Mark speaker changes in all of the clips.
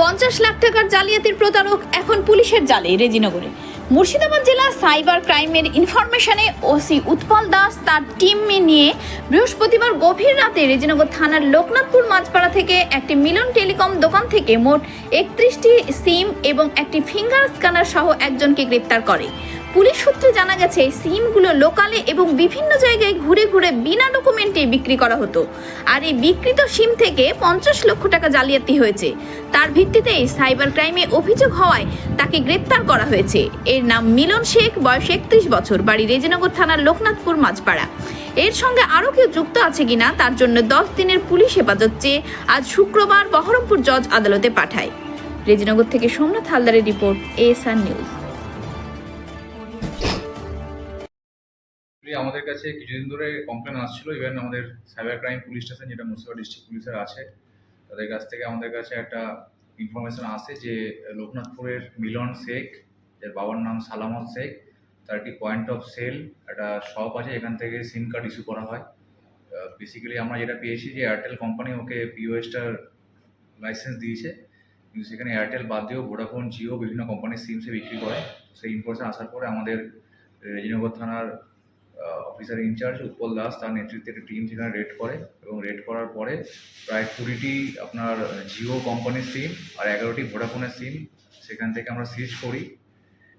Speaker 1: পঞ্চাশ লাখ টাকার জালিয়াতির প্রতারক এখন পুলিশের জালে রেজিনগরে। মুর্শিদাবাদ জেলা সাইবার ক্রাইমের ইনফরমেশনে ওসি উৎপল দাস তার টিম নিয়ে বৃহস্পতিবার গভীর রাতে রেজিনগর থানার লোকনাথপুর মাঝপাড়া থেকে একটি মিলন টেলিকম দোকান থেকে মোট একত্রিশটি সিম এবং একটি ফিঙ্গার স্ক্যানার সহ একজনকে গ্রেপ্তার করে। পুলিশ সূত্রে জানা গেছে, এই সিমগুলো লোকালে এবং বিভিন্ন জায়গায় ঘুরে ঘুরে বিনা ডকুমেন্টে বিক্রি করা হতো। আর এই বিকৃত সিম থেকে পঞ্চাশ লক্ষ টাকা জালিয়াতি হয়েছে। তার ভিত্তিতেই সাইবার ক্রাইমে অভিযোগ হওয়ায় তাকে গ্রেপ্তার করা হয়েছে। এর নাম মিলন শেখ, বয়স একত্রিশ বছর, বাড়ি রেজিনগর থানার লোকনাথপুর মাঝপাড়া এর সঙ্গে আরও কেউ যুক্ত আছে কিনা, তার জন্য দশ দিনের পুলিশ হেফাজত চেয়ে আজ শুক্রবার বহরমপুর জজ আদালতে পাঠায়। রেজিনগর থেকে সোমনাথ হালদারের রিপোর্ট এএসআর নিউজ।
Speaker 2: আমাদের কাছে কিছুদিন ধরে কমপ্লেন আসছিল ইভেন আমাদের সাইবার ক্রাইম পুলিশ স্টেশন যেটা মুর্শিদাবাদ ডিস্ট্রিক্ট পুলিশের আছে, তাদের কাছ থেকে আমাদের কাছে একটা ইনফরমেশন আসে যে লোকনাথপুরের মিলন শেখ, যার বাবার নাম সালামত শেখ, তার একটি পয়েন্ট অফ সেল একটা শপ আছে, এখান থেকে সিম কার্ড ইস্যু করা হয়। বেসিক্যালি আমরা যেটা পেয়েছি যে এয়ারটেল কোম্পানি ওকে পিওএসটার লাইসেন্স দিয়েছে, কিন্তু সেখানে এয়ারটেল বাদ দিয়েও ভোডাফোন জিও বিভিন্ন কোম্পানির সিম সে বিক্রি করে। সেই ইনফরমেশন আসার পরে আমাদের রেজিনগর থানার অফিসার ইনচার্জ উৎপল দাস তার নেতৃত্বে একটা টিম সেখানে রেড করে এবং রেড করার পরে প্রায় কুড়িটি আপনার জিও কোম্পানির সিম আর এগারোটি ভোডাফোনের সিম সেখান থেকে আমরা সিজ করি।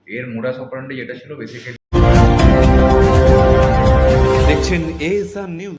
Speaker 2: এর মোডা অপারেন্ডি যেটা ছিল বেসিক্যালি
Speaker 3: দেখছেন এএসআর নিউজ